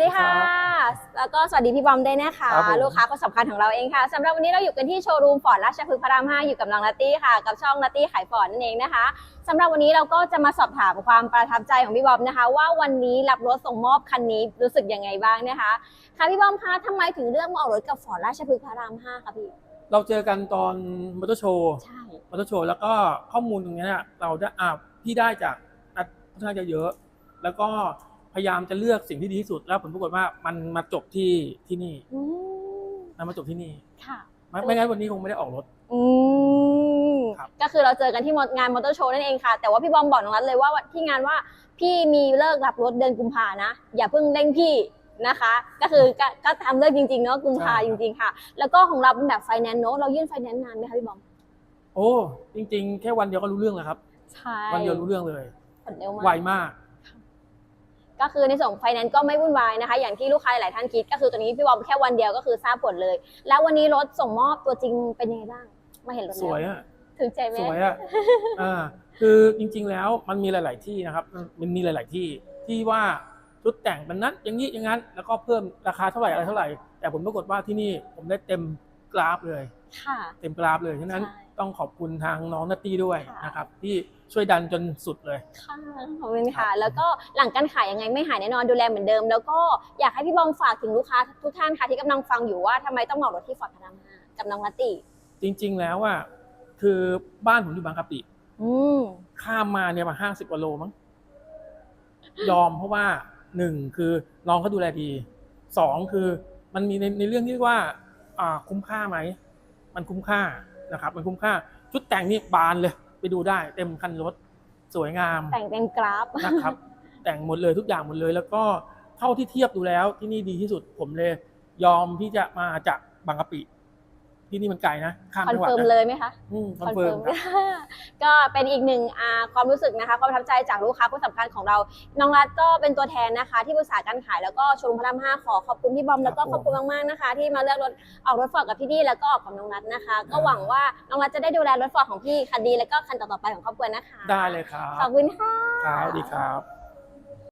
วัสดีค่ะ แล้วก็สวัสดีพี่บอมด้วยนะคะ ครับผม ลูกค้าคนสำคัญของเราเองค่ะสำหรับวันนี้เราอยู่กันที่โชว์รูมฟอร์ดราชพฤกษ์พระราม 5 อยู่กับน้องนัตตี้ค่ะ กับช่องนัตตี้ขายฟอร์ดนั่นเองนะคะสำหรับวันนี้เราก็จะมาสอบถามความประทับใจของพี่บอมนะคะ ว่าวันนี้รับรถส่งมอบคันนี้รู้สึกยังไงบ้างนะคะ ค่ะพี่บอมคะทำไมถึงเลือกมาออกรถกับฟอร์ดราชพฤกษ์พระราม 5คะพี่ เราเจอกันตอนมอเตอร์โชว์ใช่ มอเตอร์โชว์แล้วก็ข้อมูลตรงเนี้ยเนี่ยเราได้อ่าพี่ได้จากนัดค่อนข้างจะเยอะ แล้วก็ พยายามจะเลือกสิ่งที่ดีที่สุด แล้วผลปรากฏว่ามันมาจบที่ที่นี่อืมมันมาจบที่นี่ค่ะ ไม่ไม่งั้นวันนี้คงไม่ได้ออกรถ อืมครับ ก็คือเราเจอกันที่งานมอเตอร์โชว์นั่นเองค่ะ แต่ว่าพี่บอมบอกน้องรัฐเลยว่าที่งานว่าพี่มีเลิกรับรถเดือนกุมภานะ อย่าเพิ่งเร่งพี่นะคะ ก็คือก็ก็ทำเลิกจริงๆเนาะกุมภาจริงๆค่ะ แล้วก็ของเราเป็นแบบไฟแนนซ์เนาะเรายื่นไฟแนนซ์นานไหมคะพี่บอมโอ้จริง ๆ แค่วันเดียวก็รู้เรื่องแล้วครับ ใช่วันเดียวรู้เรื่องเลย ผลเร็วไวมากมาก ก็คือในส่วนไฟแนนซ์ก็ไม่วุ่นวายนะคะ อย่างที่ลูกค้าหลายท่านคิด ก็คือตัวนี้พี่บอมแค่วันเดียวก็คือทราบผลเลย แล้ววันนี้รถส่งมอบตัวจริงเป็นยังไงบ้างมาเห็นรถสวยแล้วอะถึงใจไหมสวยอะอ่าคือจริง ๆแล้วมันมีหลาย ๆที่นะครับ มันมีหลาย ๆที่ที่ว่าชุดแต่งเป็นนั้นอย่างนี้อย่างนั้น แล้วก็เพิ่มราคาเท่าไหร่อะไรเท่าไหร่แต่ผมปรากฏว่าที่นี่ผมได้เต็มกราฟเลย ค่ะ เต็มกราฟเลยฉะนั้นใช่ต้องขอบคุณทางน้องนัตตี้ด้วยค่ะ นะครับ ที่ช่วยดันจนสุดเลย ค่ะขอบคุณค่ะครับแล้วก็หลังการขายยังไงไม่หายแน่นอนดูแลเหมือนเดิม แล้วก็อยากให้พี่บอมฝากถึงลูกค้าทุกท่านค่ะที่กำลังฟังอยู่ว่าทำไมต้องเหมารถที่ฟอร์ดพระรามห้ากับน้องนัตตี้จริง ๆ แล้วอะคือบ้านผมอยู่บางกะปิ อืมข้ามมาเนี่ยมาห้าสิบกว่าโลมั้งยอมเพราะว่าหนึ่งคือน้องเขาดูแลดีสองคือมันมีในในเรื่องที่ว่า อ่าคุ้มค่าไหม มันคุ้มค่านะครับมันคุ้มค่าชุดแต่งนี่บานเลย ไปดูได้เต็มคันรถสวยงามแต่งเต็มกราฟนะครับ แต่งหมดเลยทุกอย่างหมดเลย แล้วก็เท่าที่เทียบดูแล้วที่นี่ดีที่สุดผมเลย ยอมที่จะมาจากบางกะปิ ที่นี่มันไกลนะข้ามคอนจังหวัดเฟิร์มนะเลยไหมคะ อืมคอนเฟิร์มครับ ก็เป็นอีกหนึ่งอ่าความรู้สึกนะคะ ความประทับใจจากลูกค้าผู้สำคัญของเรา น้องรัฐก็เป็นตัวแทนนะคะ ที่ปรึกษาการขายแล้วก็ชมรมพระรามห้าขอขอบคุณพี่บอมแล้วก็ครับขอบคุณมากๆนะคะ ที่มาเลือกรถออกรถฟอร์ดกับพี่ดีแล้วก็ออกกับน้องรัฐนะคะ ก็หวังว่าน้องรัฐจะได้ดูแลรถฟอร์ดของพี่คันดีแล้วก็คันต่อๆไปของครอบครัวนะคะได้เลยครับขอบคุณค่ะ ครับสวัสดีครับ